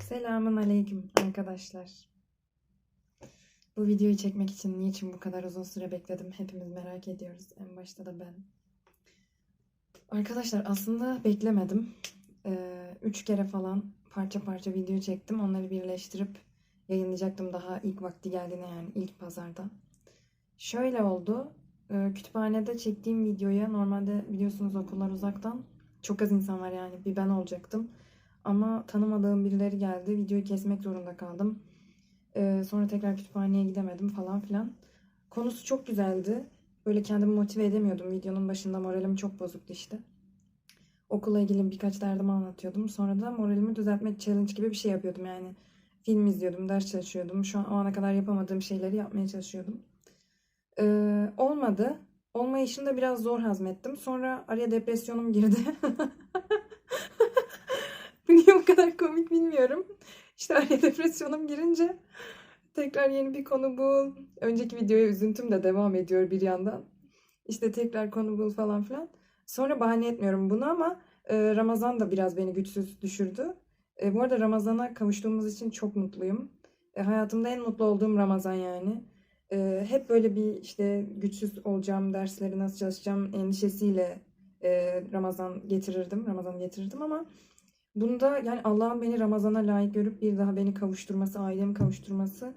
Selamun aleyküm arkadaşlar. Bu videoyu çekmek için niçin bu kadar uzun süre bekledim hepimiz merak ediyoruz. En başta da ben. Arkadaşlar aslında beklemedim. Ee, üç kere falan parça parça video çektim. Onları birleştirip yayınlayacaktım daha ilk vakti geldiğine yani ilk pazarda. Şöyle oldu. Ee, kütüphanede çektiğim videoya normalde biliyorsunuz okullar uzaktan. Çok az insan var yani bir ben olacaktım. Ama tanımadığım birileri geldi. Videoyu kesmek zorunda kaldım. Ee, sonra tekrar kütüphaneye gidemedim falan filan. Konusu çok güzeldi. Böyle kendimi motive edemiyordum. Videonun başında moralim çok bozuktu işte. Okulla ilgili birkaç derdimi anlatıyordum. Sonra da moralimi düzeltmek challenge gibi bir şey yapıyordum yani. Film izliyordum, ders çalışıyordum. Şu an o ana kadar yapamadığım şeyleri yapmaya çalışıyordum. Ee, olmadı. Olmayışını da biraz zor hazmettim. Sonra araya depresyonum girdi. Niye bu kadar komik bilmiyorum. İşte araya depresyonum girince tekrar yeni bir konu bul. Önceki videoya üzüntüm de devam ediyor bir yandan. İşte tekrar konu bul falan filan. Sonra bahane etmiyorum bunu ama e, Ramazan da biraz beni güçsüz düşürdü. E, bu arada Ramazan'a kavuştuğumuz için çok mutluyum. E, hayatımda en mutlu olduğum Ramazan yani. E, hep böyle bir işte güçsüz olacağım, dersleri nasıl çalışacağım endişesiyle e, Ramazan getirirdim. Ramazan getirirdim ama Bunda yani Allah'ın beni Ramazan'a layık görüp bir daha beni kavuşturması, ailemi kavuşturması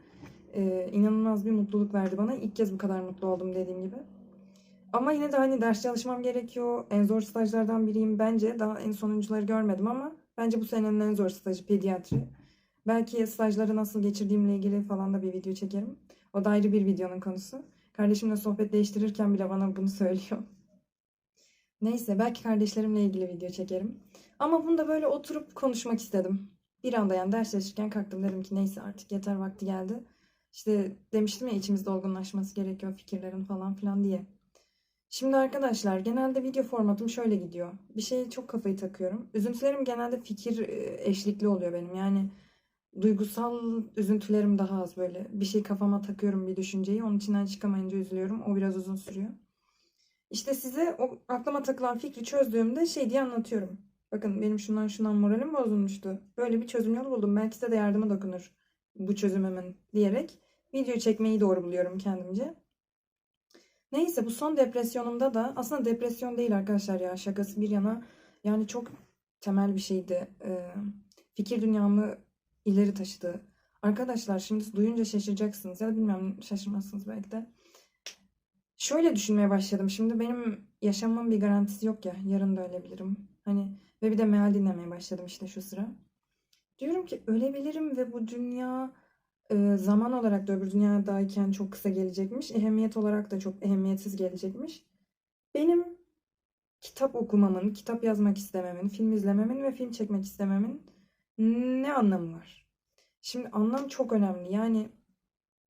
e, inanılmaz bir mutluluk verdi bana. İlk kez bu kadar mutlu oldum dediğim gibi. Ama yine de hani ders çalışmam gerekiyor. En zor stajlardan biriyim bence. Daha en sonuncuları görmedim ama bence bu senenin en zor stajı pediatri. Belki stajları nasıl geçirdiğimle ilgili falan da bir video çekerim. O da ayrı bir videonun konusu. Kardeşimle sohbet değiştirirken bile bana bunu söylüyor. Neyse belki kardeşlerimle ilgili video çekerim. Ama bunda böyle oturup konuşmak istedim. Bir anda yani ders çalışırken kalktım dedim ki neyse artık yeter vakti geldi. İşte demiştim ya içimizde olgunlaşması gerekiyor fikirlerin falan filan diye. Şimdi arkadaşlar genelde video formatım şöyle gidiyor. Bir şeye çok kafayı takıyorum. Üzüntülerim genelde fikir e, eşlikli oluyor benim. Yani duygusal üzüntülerim daha az böyle. Bir şey kafama takıyorum bir düşünceyi. Onun içinden çıkamayınca üzülüyorum. O biraz uzun sürüyor. İşte size o aklıma takılan fikri çözdüğümde şey diye anlatıyorum. Bakın benim şundan şundan moralim bozulmuştu. Böyle bir çözüm yolu buldum. Belki size de yardıma dokunur bu çözümümün diyerek video çekmeyi doğru buluyorum kendimce. Neyse bu son depresyonumda da aslında depresyon değil arkadaşlar ya şakası bir yana yani çok temel bir şeydi. Ee, fikir dünyamı ileri taşıdı. Arkadaşlar şimdi duyunca şaşıracaksınız ya da bilmem şaşırmazsınız belki de. Şöyle düşünmeye başladım. Şimdi benim yaşamamın bir garantisi yok ya. Yarın da ölebilirim. Hani ve bir de meal dinlemeye başladım işte şu sıra. Diyorum ki ölebilirim ve bu dünya e, zaman olarak da öbür dünyadayken çok kısa gelecekmiş. Ehemmiyet olarak da çok ehemmiyetsiz gelecekmiş. Benim kitap okumamın, kitap yazmak istememin, film izlememin ve film çekmek istememin ne anlamı var? Şimdi anlam çok önemli. Yani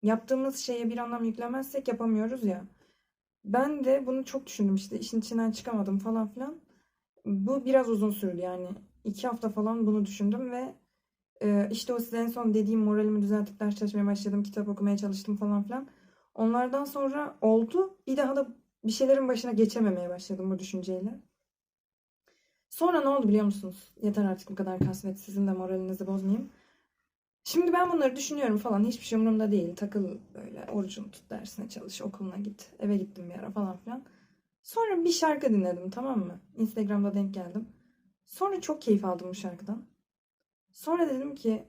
yaptığımız şeye bir anlam yüklemezsek yapamıyoruz ya. Ben de bunu çok düşündüm işte işin içinden çıkamadım falan filan. Bu biraz uzun sürdü yani. iki hafta falan bunu düşündüm ve e, işte o size en son dediğim moralimi düzeltip ders çalışmaya başladım. Kitap okumaya çalıştım falan filan. Onlardan sonra oldu. Bir daha da bir şeylerin başına geçememeye başladım bu düşünceyle. Sonra ne oldu biliyor musunuz? Yeter artık bu kadar kasvet. Sizin de moralinizi bozmayayım. Şimdi ben bunları düşünüyorum falan. Hiçbir şey umurumda değil. Takıl böyle orucunu tut, dersine çalış, okuluna git. Eve gittim bir ara falan filan. Sonra bir şarkı dinledim tamam mı? Instagram'da denk geldim. Sonra çok keyif aldım bu şarkıdan. Sonra dedim ki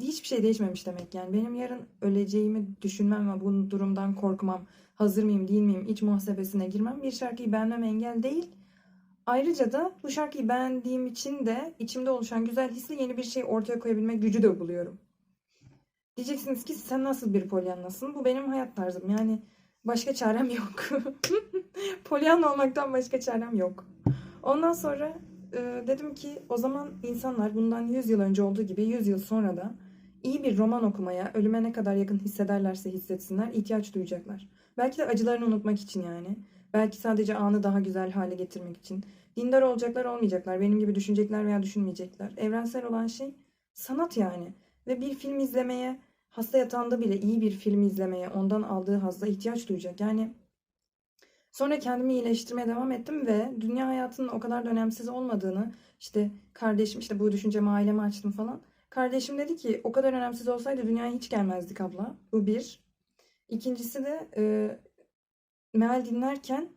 hiçbir şey değişmemiş demek yani. Benim yarın öleceğimi düşünmem ve bu durumdan korkmam, hazır mıyım değil miyim, iç muhasebesine girmem bir şarkıyı beğenmem engel değil. Ayrıca da bu şarkıyı beğendiğim için de içimde oluşan güzel hisle yeni bir şey ortaya koyabilmek gücü de buluyorum. Diyeceksiniz ki sen nasıl bir polyanlasın? Bu benim hayat tarzım. Yani başka çarem yok. Polyanla olmaktan başka çarem yok. Ondan sonra e, dedim ki o zaman insanlar bundan 100 yıl önce olduğu gibi 100 yıl sonra da iyi bir roman okumaya ölüme ne kadar yakın hissederlerse hissetsinler ihtiyaç duyacaklar. Belki de acılarını unutmak için yani. Belki sadece anı daha güzel hale getirmek için. Dindar olacaklar olmayacaklar. Benim gibi düşünecekler veya düşünmeyecekler. Evrensel olan şey sanat yani. Ve bir film izlemeye hasta yatağında bile iyi bir film izlemeye ondan aldığı hazla ihtiyaç duyacak. Yani sonra kendimi iyileştirmeye devam ettim ve dünya hayatının o kadar da önemsiz olmadığını işte kardeşim işte bu düşüncemi aileme açtım falan. Kardeşim dedi ki o kadar önemsiz olsaydı dünyaya hiç gelmezdik abla. Bu bir. İkincisi de e, meal dinlerken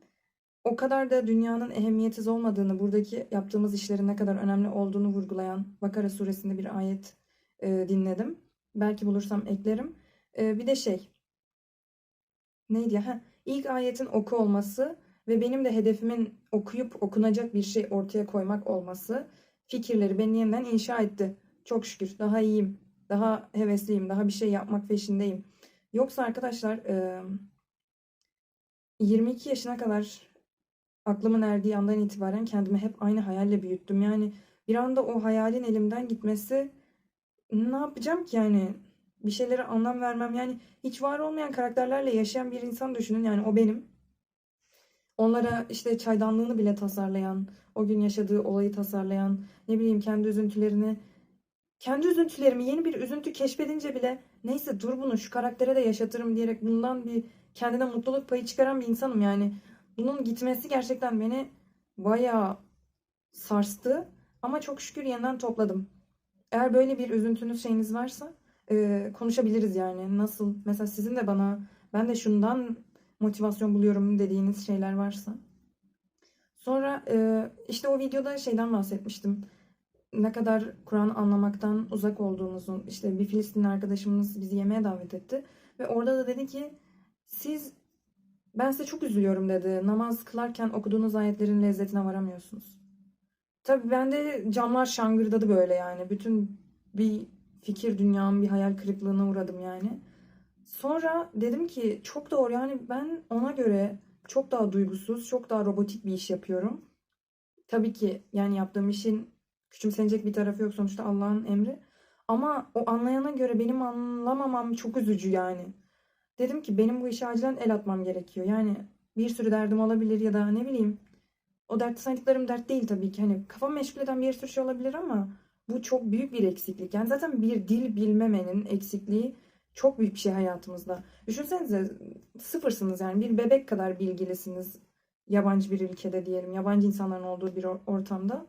o kadar da dünyanın ehemmiyetsiz olmadığını, buradaki yaptığımız işlerin ne kadar önemli olduğunu vurgulayan Bakara suresinde bir ayet e, dinledim. Belki bulursam eklerim. E, bir de şey, neydi ya? Ha, ilk ayetin oku olması ve benim de hedefimin okuyup okunacak bir şey ortaya koymak olması fikirleri beni yeniden inşa etti. Çok şükür daha iyiyim, daha hevesliyim, daha bir şey yapmak peşindeyim. Yoksa arkadaşlar e, 22 yaşına kadar aklımın erdiği andan itibaren kendimi hep aynı hayalle büyüttüm. Yani bir anda o hayalin elimden gitmesi ne yapacağım ki yani? Bir şeylere anlam vermem. Yani hiç var olmayan karakterlerle yaşayan bir insan düşünün. Yani o benim. Onlara işte çaydanlığını bile tasarlayan, o gün yaşadığı olayı tasarlayan, ne bileyim kendi üzüntülerini, kendi üzüntülerimi yeni bir üzüntü keşfedince bile neyse dur bunu şu karaktere de yaşatırım diyerek bundan bir kendine mutluluk payı çıkaran bir insanım yani. Bunun gitmesi gerçekten beni bayağı sarstı ama çok şükür yeniden topladım. Eğer böyle bir üzüntünüz şeyiniz varsa e, konuşabiliriz yani. Nasıl? Mesela sizin de bana ben de şundan motivasyon buluyorum dediğiniz şeyler varsa. Sonra e, işte o videoda şeyden bahsetmiştim. Ne kadar Kur'an anlamaktan uzak olduğumuzun işte bir Filistinli arkadaşımız bizi yemeğe davet etti. Ve orada da dedi ki siz ben size çok üzülüyorum dedi. Namaz kılarken okuduğunuz ayetlerin lezzetine varamıyorsunuz. Tabii ben de camlar şangırdadı böyle yani. Bütün bir fikir dünyam, bir hayal kırıklığına uğradım yani. Sonra dedim ki çok doğru yani ben ona göre çok daha duygusuz, çok daha robotik bir iş yapıyorum. Tabii ki yani yaptığım işin küçümsenecek bir tarafı yok sonuçta Allah'ın emri. Ama o anlayana göre benim anlamamam çok üzücü yani. Dedim ki benim bu işe acilen el atmam gerekiyor. Yani bir sürü derdim olabilir ya da ne bileyim. O dertte saydıklarım dert değil tabii ki. Hani kafamı meşgul eden bir sürü şey olabilir ama bu çok büyük bir eksiklik. Yani zaten bir dil bilmemenin eksikliği çok büyük bir şey hayatımızda. Düşünsenize sıfırsınız yani bir bebek kadar bilgilisiniz yabancı bir ülkede diyelim. Yabancı insanların olduğu bir or- ortamda.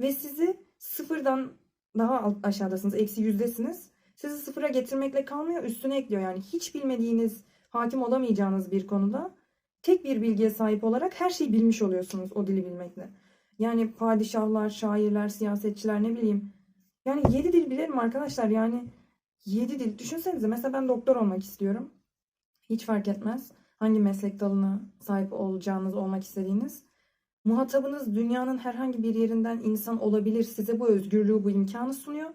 Ve sizi sıfırdan daha aşağıdasınız. Eksi yüzdesiniz. Sizi sıfıra getirmekle kalmıyor. Üstüne ekliyor. Yani hiç bilmediğiniz, hakim olamayacağınız bir konuda tek bir bilgiye sahip olarak her şeyi bilmiş oluyorsunuz o dili bilmekle. Yani padişahlar, şairler, siyasetçiler ne bileyim. Yani yedi dil bilelim arkadaşlar. Yani yedi dil. Düşünsenize mesela ben doktor olmak istiyorum. Hiç fark etmez. Hangi meslek dalına sahip olacağınız, olmak istediğiniz. Muhatabınız dünyanın herhangi bir yerinden insan olabilir. Size bu özgürlüğü, bu imkanı sunuyor.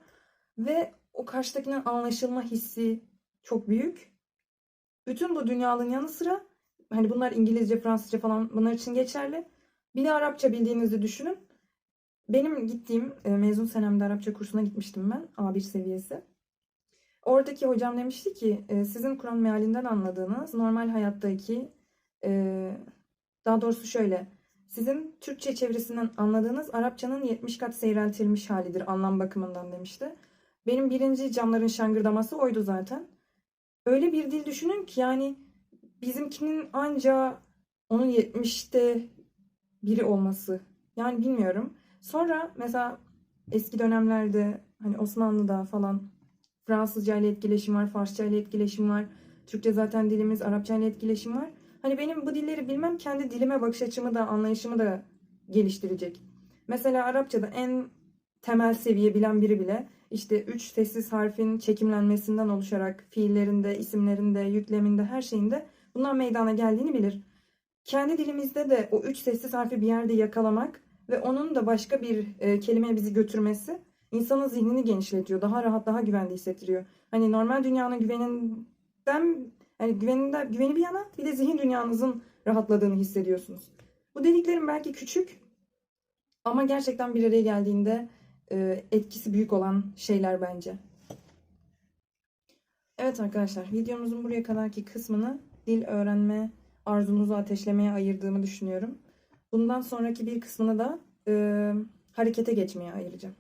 Ve o karşıdakinin anlaşılma hissi çok büyük. Bütün bu dünyanın yanı sıra hani bunlar İngilizce, Fransızca falan bunlar için geçerli. Bir de Arapça bildiğinizi düşünün. Benim gittiğim e, mezun senemde Arapça kursuna gitmiştim ben. A1 seviyesi. Oradaki hocam demişti ki e, sizin Kur'an mealinden anladığınız normal hayattaki e, daha doğrusu şöyle sizin Türkçe çevirisinden anladığınız Arapçanın 70 kat seyreltilmiş halidir anlam bakımından demişti. Benim birinci camların şangırdaması oydu zaten. Öyle bir dil düşünün ki yani bizimkinin anca onun 70'te biri olması. Yani bilmiyorum. Sonra mesela eski dönemlerde hani Osmanlı'da falan Fransızca ile etkileşim var, Farsça ile etkileşim var. Türkçe zaten dilimiz, Arapça ile etkileşim var. Hani benim bu dilleri bilmem kendi dilime bakış açımı da anlayışımı da geliştirecek. Mesela Arapçada en temel seviye bilen biri bile işte üç sessiz harfin çekimlenmesinden oluşarak fiillerinde, isimlerinde, yükleminde, her şeyinde bunlar meydana geldiğini bilir. Kendi dilimizde de o üç sessiz harfi bir yerde yakalamak ve onun da başka bir e, kelimeye bizi götürmesi insanın zihnini genişletiyor. Daha rahat, daha güvende hissettiriyor. Hani normal dünyanın güveninden yani güveninde, güveni bir yana bir de zihin dünyanızın rahatladığını hissediyorsunuz. Bu dediklerim belki küçük ama gerçekten bir araya geldiğinde e, etkisi büyük olan şeyler bence. Evet arkadaşlar videomuzun buraya kadarki kısmını dil öğrenme arzunuzu ateşlemeye ayırdığımı düşünüyorum. Bundan sonraki bir kısmını da e, harekete geçmeye ayıracağım.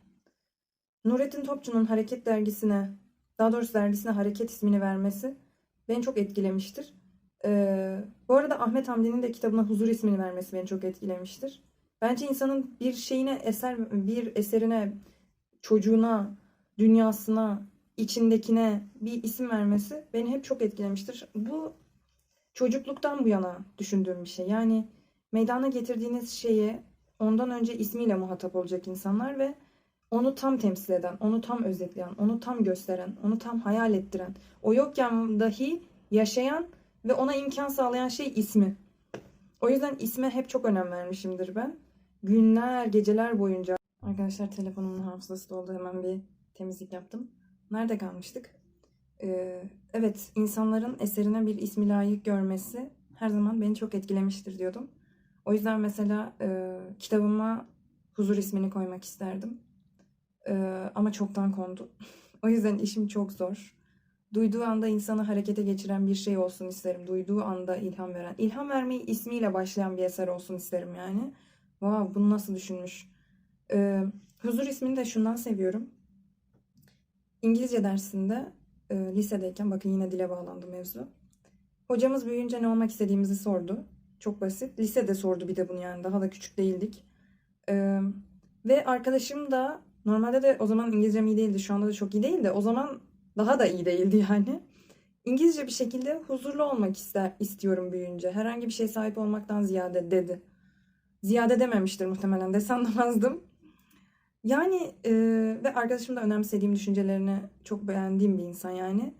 Nurettin Topçu'nun Hareket dergisine, daha doğrusu dergisine Hareket ismini vermesi beni çok etkilemiştir. Ee, bu arada Ahmet Hamdi'nin de kitabına Huzur ismini vermesi beni çok etkilemiştir. Bence insanın bir şeyine eser, bir eserine, çocuğuna dünyasına, içindekine bir isim vermesi beni hep çok etkilemiştir. Bu çocukluktan bu yana düşündüğüm bir şey. Yani meydana getirdiğiniz şeye ondan önce ismiyle muhatap olacak insanlar ve onu tam temsil eden, onu tam özetleyen, onu tam gösteren, onu tam hayal ettiren, o yokken dahi yaşayan ve ona imkan sağlayan şey ismi. O yüzden isme hep çok önem vermişimdir ben. Günler, geceler boyunca. Arkadaşlar telefonumun hafızası doldu. Hemen bir temizlik yaptım. Nerede kalmıştık? Evet, insanların eserine bir ismi layık görmesi her zaman beni çok etkilemiştir diyordum. O yüzden mesela e, kitabıma Huzur ismini koymak isterdim. E, ama çoktan kondu. o yüzden işim çok zor. Duyduğu anda insanı harekete geçiren bir şey olsun isterim. Duyduğu anda ilham veren. İlham vermeyi ismiyle başlayan bir eser olsun isterim yani. Wow, bunu nasıl düşünmüş? E, Huzur ismini de şundan seviyorum. İngilizce dersinde e, lisedeyken bakın yine dile bağlandı mevzu. Hocamız büyüyünce ne olmak istediğimizi sordu. Çok basit. Lisede sordu bir de bunu yani. Daha da küçük değildik. Ee, ve arkadaşım da normalde de o zaman İngilizcem iyi değildi. Şu anda da çok iyi değil de o zaman daha da iyi değildi yani. İngilizce bir şekilde huzurlu olmak ister, istiyorum büyüyünce. Herhangi bir şey sahip olmaktan ziyade dedi. Ziyade dememiştir muhtemelen de sanmazdım. Yani e, ve arkadaşım da önemsediğim düşüncelerini çok beğendiğim bir insan yani.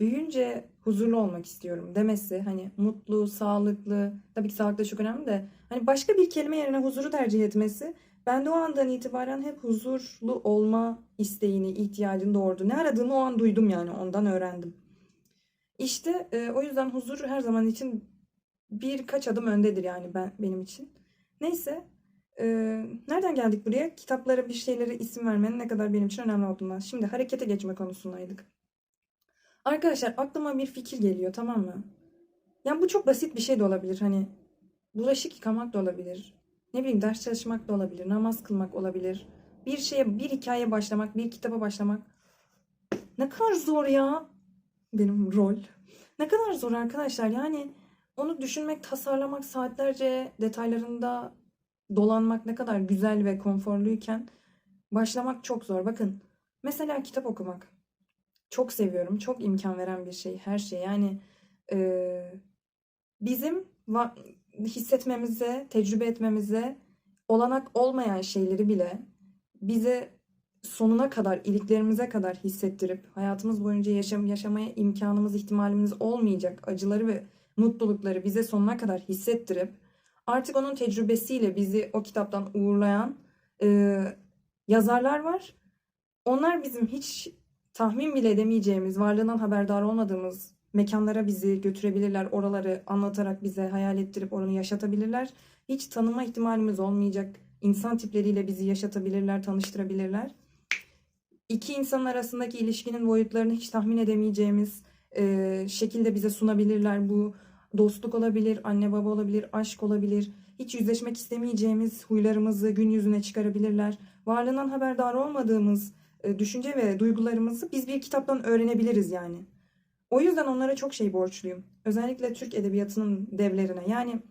Büyüyünce huzurlu olmak istiyorum demesi hani mutlu, sağlıklı, tabii ki sağlık da çok önemli de hani başka bir kelime yerine huzuru tercih etmesi bende o andan itibaren hep huzurlu olma isteğini, ihtiyacını doğurdu. Ne aradığımı o an duydum yani ondan öğrendim. İşte e, o yüzden huzur her zaman için birkaç adım öndedir yani ben benim için. Neyse e, nereden geldik buraya? Kitaplara bir şeylere isim vermenin ne kadar benim için önemli olduğundan. Şimdi harekete geçme konusundaydık. Arkadaşlar aklıma bir fikir geliyor tamam mı? Yani bu çok basit bir şey de olabilir. Hani bulaşık yıkamak da olabilir. Ne bileyim ders çalışmak da olabilir. Namaz kılmak olabilir. Bir şeye, bir hikaye başlamak, bir kitaba başlamak. Ne kadar zor ya. Benim rol. Ne kadar zor arkadaşlar. Yani onu düşünmek, tasarlamak, saatlerce detaylarında dolanmak ne kadar güzel ve konforluyken başlamak çok zor. Bakın mesela kitap okumak çok seviyorum. Çok imkan veren bir şey her şey. Yani e, bizim hissetmemize, tecrübe etmemize olanak olmayan şeyleri bile bize sonuna kadar, iliklerimize kadar hissettirip hayatımız boyunca yaşam yaşamaya imkanımız, ihtimalimiz olmayacak acıları ve mutlulukları bize sonuna kadar hissettirip artık onun tecrübesiyle bizi o kitaptan uğurlayan e, yazarlar var. Onlar bizim hiç tahmin bile edemeyeceğimiz, varlığından haberdar olmadığımız mekanlara bizi götürebilirler. Oraları anlatarak bize hayal ettirip oranı yaşatabilirler. Hiç tanıma ihtimalimiz olmayacak insan tipleriyle bizi yaşatabilirler, tanıştırabilirler. İki insan arasındaki ilişkinin boyutlarını hiç tahmin edemeyeceğimiz e, şekilde bize sunabilirler. Bu dostluk olabilir, anne baba olabilir, aşk olabilir. Hiç yüzleşmek istemeyeceğimiz huylarımızı gün yüzüne çıkarabilirler. Varlığından haberdar olmadığımız e, düşünce ve duygularımızı biz bir kitaptan öğrenebiliriz yani. O yüzden onlara çok şey borçluyum. Özellikle Türk edebiyatının devlerine. Yani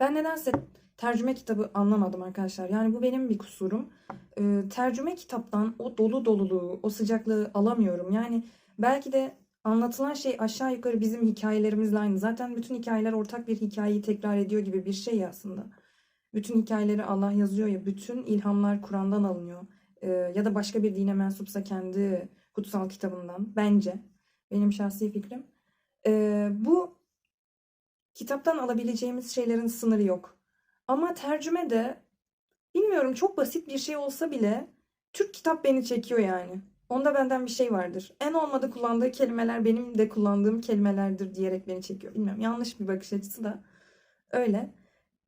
ben nedense tercüme kitabı anlamadım arkadaşlar. Yani bu benim bir kusurum. Ee, tercüme kitaptan o dolu doluluğu, o sıcaklığı alamıyorum. Yani belki de anlatılan şey aşağı yukarı bizim hikayelerimizle aynı. Zaten bütün hikayeler ortak bir hikayeyi tekrar ediyor gibi bir şey aslında. Bütün hikayeleri Allah yazıyor ya, bütün ilhamlar Kur'an'dan alınıyor. Ee, ya da başka bir dine mensupsa kendi kutsal kitabından bence. Benim şahsi fikrim. Ee, bu kitaptan alabileceğimiz şeylerin sınırı yok. Ama tercüme de bilmiyorum çok basit bir şey olsa bile Türk kitap beni çekiyor yani. Onda benden bir şey vardır. En olmadı kullandığı kelimeler benim de kullandığım kelimelerdir diyerek beni çekiyor. Bilmiyorum yanlış bir bakış açısı da öyle.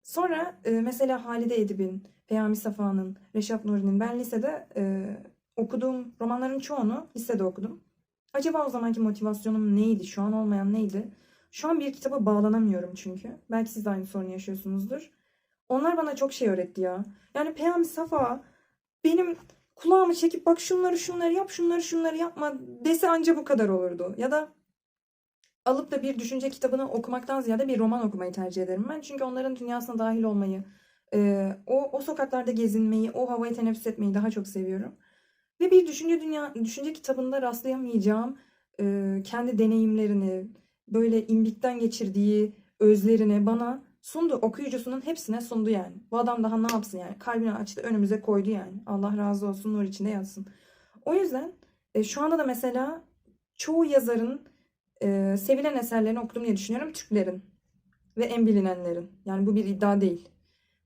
Sonra e, mesela Halide Edip'in, Peyami Safa'nın, Reşat Nuri'nin ben lisede e, okuduğum romanların çoğunu lisede okudum. Acaba o zamanki motivasyonum neydi? Şu an olmayan neydi? Şu an bir kitaba bağlanamıyorum çünkü. Belki siz de aynı sorunu yaşıyorsunuzdur. Onlar bana çok şey öğretti ya. Yani Peyami Safa benim kulağımı çekip bak şunları şunları yap şunları şunları yapma dese anca bu kadar olurdu. Ya da alıp da bir düşünce kitabını okumaktan ziyade bir roman okumayı tercih ederim ben. Çünkü onların dünyasına dahil olmayı, e, o, o sokaklarda gezinmeyi, o havayı teneffüs etmeyi daha çok seviyorum. Ve bir düşünce dünya düşünce kitabında rastlayamayacağım e, kendi deneyimlerini, böyle imbikten geçirdiği özlerini bana sundu. Okuyucusunun hepsine sundu yani. Bu adam daha ne yapsın yani? Kalbini açtı, önümüze koydu yani. Allah razı olsun, nur içinde yatsın. O yüzden e, şu anda da mesela çoğu yazarın e, sevilen eserlerini okudum diye düşünüyorum. Türklerin ve en bilinenlerin. Yani bu bir iddia değil.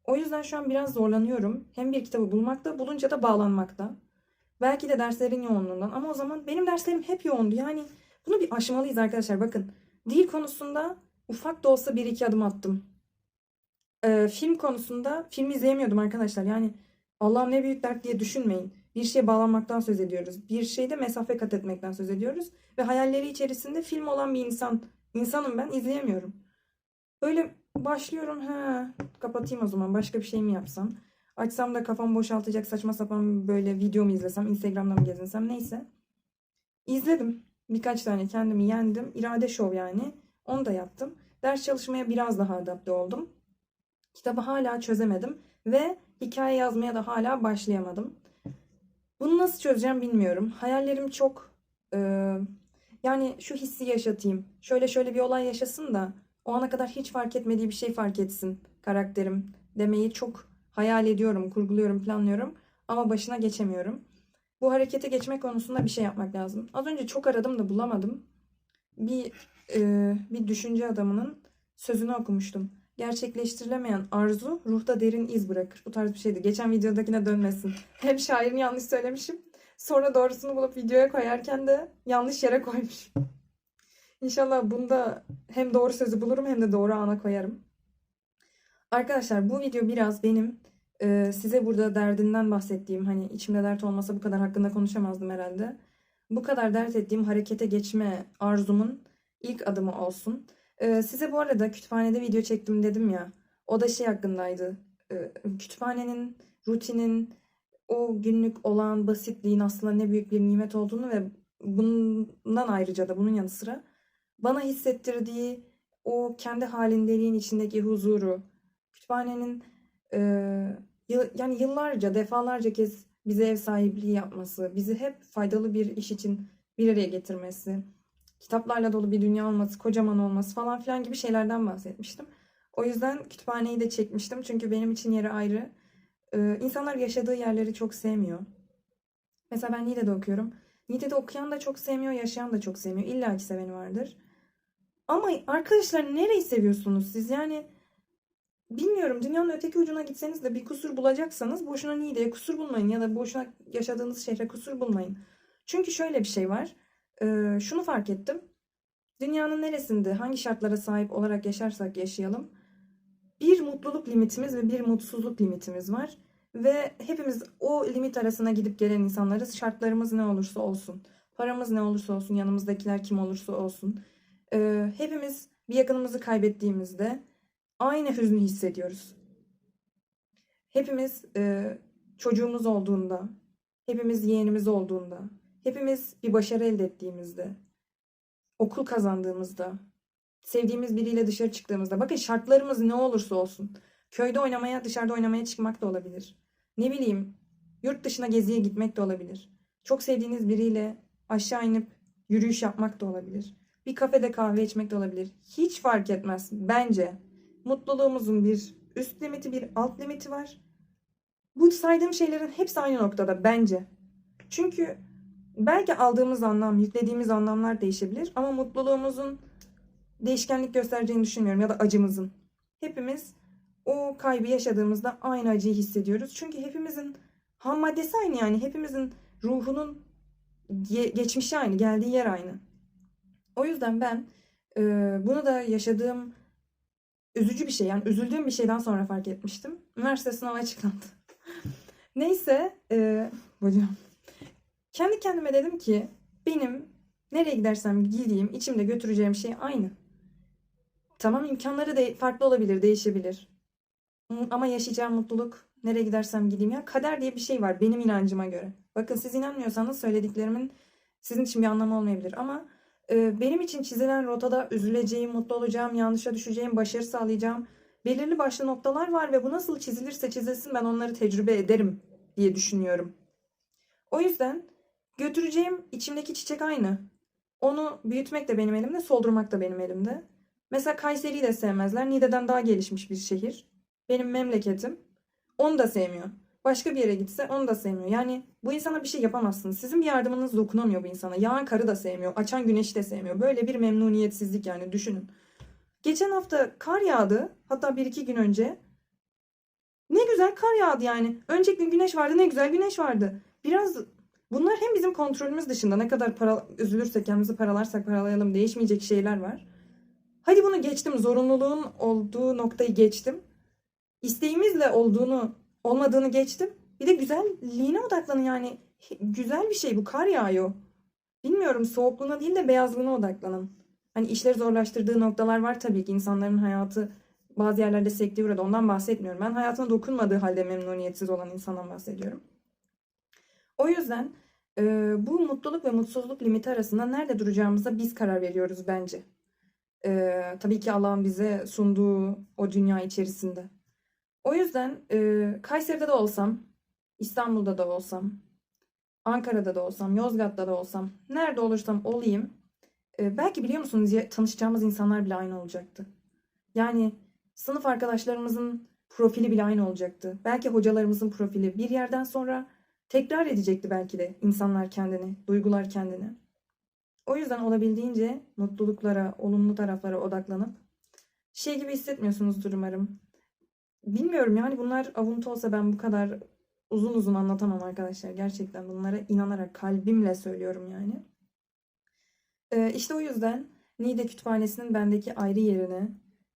O yüzden şu an biraz zorlanıyorum. Hem bir kitabı bulmakta, bulunca da bağlanmakta. Belki de derslerin yoğunluğundan. Ama o zaman benim derslerim hep yoğundu. Yani bunu bir aşmalıyız arkadaşlar. Bakın dil konusunda ufak da olsa bir iki adım attım. Ee, film konusunda film izleyemiyordum arkadaşlar. Yani Allah'ım ne büyük dert diye düşünmeyin. Bir şeye bağlanmaktan söz ediyoruz. Bir şeyde mesafe kat etmekten söz ediyoruz. Ve hayalleri içerisinde film olan bir insan. insanım ben izleyemiyorum. Böyle başlıyorum. He, kapatayım o zaman. Başka bir şey mi yapsam? Açsam da kafam boşaltacak saçma sapan böyle video mu izlesem, Instagram'da mı gezinsem neyse. İzledim. Birkaç tane kendimi yendim. İrade şov yani. Onu da yaptım. Ders çalışmaya biraz daha adapte oldum. Kitabı hala çözemedim ve hikaye yazmaya da hala başlayamadım. Bunu nasıl çözeceğim bilmiyorum. Hayallerim çok e, yani şu hissi yaşatayım. Şöyle şöyle bir olay yaşasın da o ana kadar hiç fark etmediği bir şey fark etsin karakterim demeyi çok hayal ediyorum, kurguluyorum, planlıyorum ama başına geçemiyorum. Bu harekete geçmek konusunda bir şey yapmak lazım. Az önce çok aradım da bulamadım. Bir e, bir düşünce adamının sözünü okumuştum. Gerçekleştirilemeyen arzu ruhta derin iz bırakır. Bu tarz bir şeydi. Geçen videodakine dönmesin. Hem şairini yanlış söylemişim. Sonra doğrusunu bulup videoya koyarken de yanlış yere koymuşum. İnşallah bunda hem doğru sözü bulurum hem de doğru ana koyarım. Arkadaşlar bu video biraz benim e, size burada derdinden bahsettiğim hani içimde dert olmasa bu kadar hakkında konuşamazdım herhalde. Bu kadar dert ettiğim harekete geçme arzumun ilk adımı olsun. E, size bu arada kütüphanede video çektim dedim ya. O da şey hakkındaydı. E, kütüphanenin, rutinin, o günlük olan basitliğin aslında ne büyük bir nimet olduğunu ve bundan ayrıca da bunun yanı sıra bana hissettirdiği o kendi halindeliğin içindeki huzuru, kütüphanenin e, yıl- yani yıllarca, defalarca kez bize ev sahipliği yapması, bizi hep faydalı bir iş için bir araya getirmesi, kitaplarla dolu bir dünya olması, kocaman olması falan filan gibi şeylerden bahsetmiştim. O yüzden kütüphaneyi de çekmiştim çünkü benim için yeri ayrı. Ee, insanlar yaşadığı yerleri çok sevmiyor. Mesela ben Niğde'de okuyorum. Niğde'de okuyan da çok sevmiyor, yaşayan da çok sevmiyor. İlla ki seveni vardır. Ama arkadaşlar nereyi seviyorsunuz siz? Yani bilmiyorum dünyanın öteki ucuna gitseniz de bir kusur bulacaksanız boşuna Niğde'ye kusur bulmayın ya da boşuna yaşadığınız şehre kusur bulmayın. Çünkü şöyle bir şey var. Ee, şunu fark ettim. Dünyanın neresinde hangi şartlara sahip olarak yaşarsak yaşayalım bir mutluluk limitimiz ve bir mutsuzluk limitimiz var. Ve hepimiz o limit arasına gidip gelen insanlarız. Şartlarımız ne olursa olsun. Paramız ne olursa olsun. Yanımızdakiler kim olursa olsun. Ee, hepimiz bir yakınımızı kaybettiğimizde aynı hüznü hissediyoruz. Hepimiz e, çocuğumuz olduğunda, hepimiz yeğenimiz olduğunda, hepimiz bir başarı elde ettiğimizde, okul kazandığımızda, sevdiğimiz biriyle dışarı çıktığımızda, bakın şartlarımız ne olursa olsun, köyde oynamaya, dışarıda oynamaya çıkmak da olabilir. Ne bileyim, yurt dışına geziye gitmek de olabilir. Çok sevdiğiniz biriyle aşağı inip yürüyüş yapmak da olabilir. Bir kafede kahve içmek de olabilir. Hiç fark etmez bence. Mutluluğumuzun bir üst limiti, bir alt limiti var. Bu saydığım şeylerin hepsi aynı noktada bence. Çünkü belki aldığımız anlam, yüklediğimiz anlamlar değişebilir ama mutluluğumuzun değişkenlik göstereceğini düşünmüyorum ya da acımızın. Hepimiz o kaybı yaşadığımızda aynı acıyı hissediyoruz. Çünkü hepimizin ham maddesi aynı yani. Hepimizin ruhunun ge- geçmişi aynı, geldiği yer aynı. O yüzden ben e, bunu da yaşadığım üzücü bir şey yani üzüldüğüm bir şeyden sonra fark etmiştim. Üniversite sınavı açıklandı. Neyse e, hocam kendi kendime dedim ki benim nereye gidersem gideyim içimde götüreceğim şey aynı. Tamam imkanları da farklı olabilir, değişebilir. Ama yaşayacağım mutluluk nereye gidersem gideyim ya kader diye bir şey var benim inancıma göre. Bakın siz inanmıyorsanız söylediklerimin sizin için bir anlamı olmayabilir ama e, benim için çizilen rotada üzüleceğim, mutlu olacağım, yanlışa düşeceğim, başarı sağlayacağım belirli başlı noktalar var ve bu nasıl çizilirse çizilsin ben onları tecrübe ederim diye düşünüyorum. O yüzden götüreceğim içimdeki çiçek aynı. Onu büyütmek de benim elimde, soldurmak da benim elimde. Mesela Kayseri'yi de sevmezler. Niğde'den daha gelişmiş bir şehir. Benim memleketim. Onu da sevmiyor. Başka bir yere gitse onu da sevmiyor. Yani bu insana bir şey yapamazsınız. Sizin bir yardımınız dokunamıyor bu insana. Yağan karı da sevmiyor. Açan güneşi de sevmiyor. Böyle bir memnuniyetsizlik yani düşünün. Geçen hafta kar yağdı. Hatta bir iki gün önce. Ne güzel kar yağdı yani. Önceki gün güneş vardı ne güzel güneş vardı. Biraz bunlar hem bizim kontrolümüz dışında ne kadar para üzülürsek kendimizi paralarsak paralayalım değişmeyecek şeyler var. Hadi bunu geçtim. Zorunluluğun olduğu noktayı geçtim. İsteğimizle olduğunu olmadığını geçtim. Bir de güzelliğine odaklanın yani. Güzel bir şey bu. Kar yağıyor. Bilmiyorum soğukluğuna değil de beyazlığına odaklanın. Hani işleri zorlaştırdığı noktalar var tabii ki. insanların hayatı bazı yerlerde sekteye uğradı. Ondan bahsetmiyorum. Ben hayatına dokunmadığı halde memnuniyetsiz olan insandan bahsediyorum. O yüzden e, bu mutluluk ve mutsuzluk limiti arasında nerede duracağımıza biz karar veriyoruz bence. E, tabii ki Allah'ın bize sunduğu o dünya içerisinde. O yüzden e, Kayseri'de de olsam, İstanbul'da da olsam, Ankara'da da olsam, Yozgat'ta da olsam, nerede olursam olayım, e, belki biliyor musunuz ya- tanışacağımız insanlar bile aynı olacaktı. Yani sınıf arkadaşlarımızın profili bile aynı olacaktı. Belki hocalarımızın profili bir yerden sonra tekrar edecekti belki de insanlar kendini, duygular kendini. O yüzden olabildiğince mutluluklara, olumlu taraflara odaklanıp şey gibi hissetmiyorsunuzdur umarım. Bilmiyorum yani bunlar avuntu olsa ben bu kadar uzun uzun anlatamam arkadaşlar. Gerçekten bunlara inanarak kalbimle söylüyorum yani. Ee, işte o yüzden Niğde Kütüphanesi'nin bendeki ayrı yerini,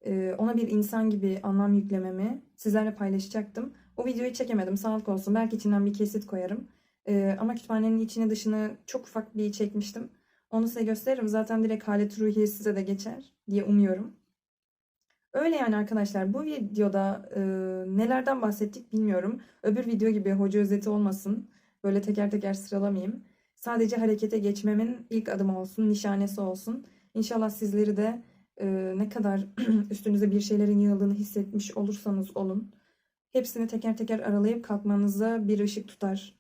e, ona bir insan gibi anlam yüklememi sizlerle paylaşacaktım. O videoyu çekemedim sağlık olsun. Belki içinden bir kesit koyarım. Ee, ama kütüphanenin içini dışını çok ufak bir çekmiştim. Onu size gösteririm. Zaten direkt halet ruhiye size de geçer diye umuyorum. Öyle yani arkadaşlar bu videoda e, nelerden bahsettik bilmiyorum. Öbür video gibi hoca özeti olmasın. Böyle teker teker sıralamayayım. Sadece harekete geçmemin ilk adımı olsun, nişanesi olsun. İnşallah sizleri de e, ne kadar üstünüze bir şeylerin yığıldığını hissetmiş olursanız olun. Hepsini teker teker aralayıp kalkmanıza bir ışık tutar.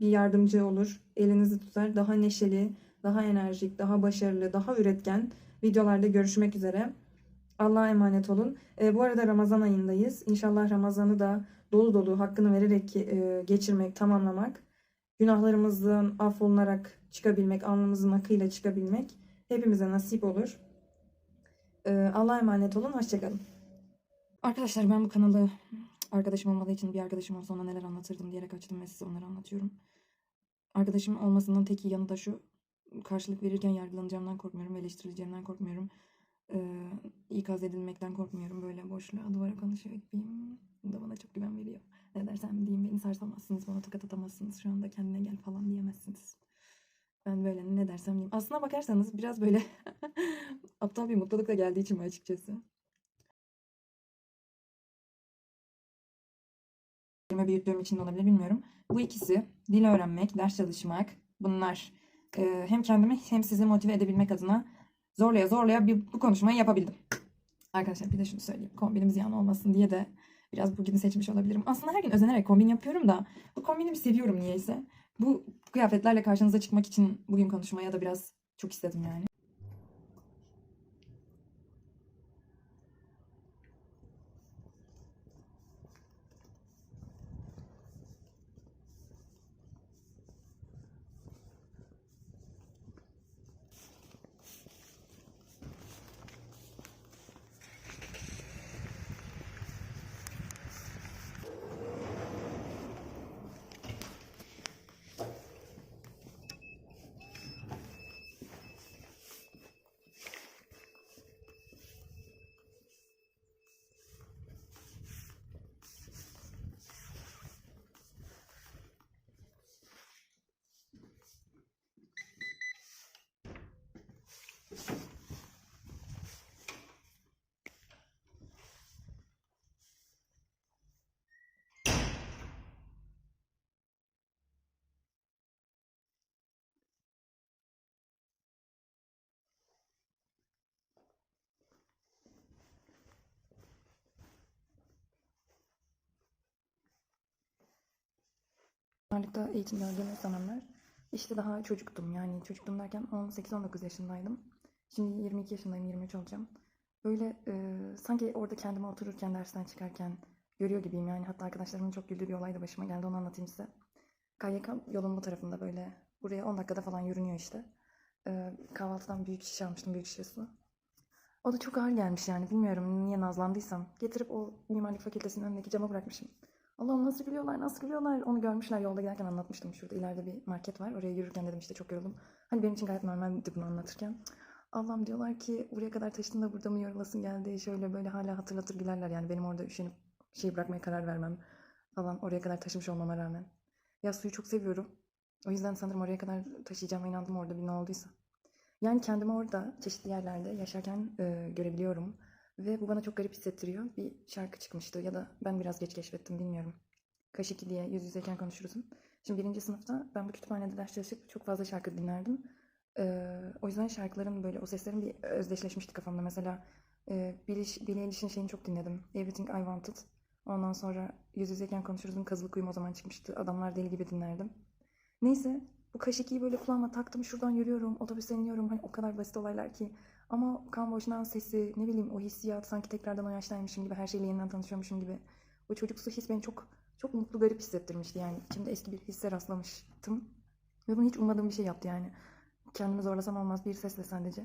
Bir yardımcı olur. Elinizi tutar. Daha neşeli, daha enerjik, daha başarılı, daha üretken videolarda görüşmek üzere. Allah'a emanet olun. E, bu arada Ramazan ayındayız. İnşallah Ramazan'ı da dolu dolu hakkını vererek e, geçirmek, tamamlamak, günahlarımızdan affolunarak çıkabilmek, alnımızın akıyla çıkabilmek hepimize nasip olur. E, Allah'a emanet olun. Hoşçakalın. Arkadaşlar ben bu kanalı arkadaşım olmadığı için bir arkadaşım olsa ona neler anlatırdım diyerek açtım ve size onları anlatıyorum. Arkadaşım olmasının tek iyi yanı da şu. Karşılık verirken yargılanacağımdan korkmuyorum, eleştirileceğimden korkmuyorum. Ee, ikaz edilmekten korkmuyorum. Böyle boşluğa duvara konuşuyor gibiyim. Bu da bana çok güven veriyor. Ne dersem diyeyim beni sarsamazsınız, bana tokat atamazsınız. Şu anda kendine gel falan diyemezsiniz. Ben böyle ne dersem diyeyim. Aslına bakarsanız biraz böyle aptal bir mutlulukla geldiği için açıkçası. Kelime büyüttüğüm için olabilir bilmiyorum. Bu ikisi dil öğrenmek, ders çalışmak bunlar e, hem kendimi hem sizi motive edebilmek adına zorlaya zorlaya bir, bu konuşmayı yapabildim. Arkadaşlar bir de şunu söyleyeyim. Kombinim ziyan olmasın diye de biraz bugünü seçmiş olabilirim. Aslında her gün özenerek kombin yapıyorum da bu kombinimi seviyorum niyeyse. Bu kıyafetlerle karşınıza çıkmak için bugün konuşmaya da biraz çok istedim yani. Mimarlıkta eğitim gördüğüm zamanlar işte daha çocuktum yani çocuktum derken 18-19 yaşındaydım. Şimdi 22 yaşındayım, 23 olacağım. Böyle e, sanki orada kendime otururken dersten çıkarken görüyor gibiyim yani. Hatta arkadaşlarımın çok güldüğü bir olay da başıma geldi onu anlatayım size. KYK yolun bu tarafında böyle buraya 10 dakikada falan yürünüyor işte. E, kahvaltıdan büyük şişe almıştım, büyük şişe su. O da çok ağır gelmiş yani bilmiyorum niye nazlandıysam. Getirip o mimarlık fakültesinin önündeki cama bırakmışım. Allah'ım nasıl gülüyorlar, nasıl gülüyorlar. Onu görmüşler yolda giderken anlatmıştım. Şurada ileride bir market var. Oraya yürürken dedim işte çok yoruldum. Hani benim için gayet normaldi bunu anlatırken. Allah'ım diyorlar ki buraya kadar taşıdın da burada mı yorulasın geldi. Şöyle böyle hala hatırlatır gülerler. Yani benim orada üşenip şey bırakmaya karar vermem falan. Oraya kadar taşımış olmama rağmen. Ya suyu çok seviyorum. O yüzden sanırım oraya kadar taşıyacağıma inandım orada bir ne olduysa. Yani kendimi orada çeşitli yerlerde yaşarken e, görebiliyorum. Ve bu bana çok garip hissettiriyor. Bir şarkı çıkmıştı ya da ben biraz geç keşfettim bilmiyorum. Kaş 2 diye yüz yüzeyken konuşuruzun. Şimdi birinci sınıfta ben bu kütüphanede ders çalışıp çok fazla şarkı dinlerdim. Ee, o yüzden şarkıların böyle o seslerin bir özdeşleşmişti kafamda. Mesela e, Billie, Eilish'in şeyini çok dinledim. Everything I Wanted. Ondan sonra yüz yüzeyken konuşuruzun kazılı kuyum o zaman çıkmıştı. Adamlar deli gibi dinlerdim. Neyse bu kaş 2'yi böyle kulağıma taktım. Şuradan yürüyorum, otobüsten iniyorum. Hani o kadar basit olaylar ki. Ama kan boşunan sesi, ne bileyim o hissiyat sanki tekrardan o yaştaymışım gibi, her şeyle yeniden tanışıyormuşum gibi. O çocuksu his beni çok çok mutlu, garip hissettirmişti yani. İçimde eski bir hisse rastlamıştım. Ve bunu hiç ummadığım bir şey yaptı yani. Kendimi zorlasam olmaz bir sesle sadece.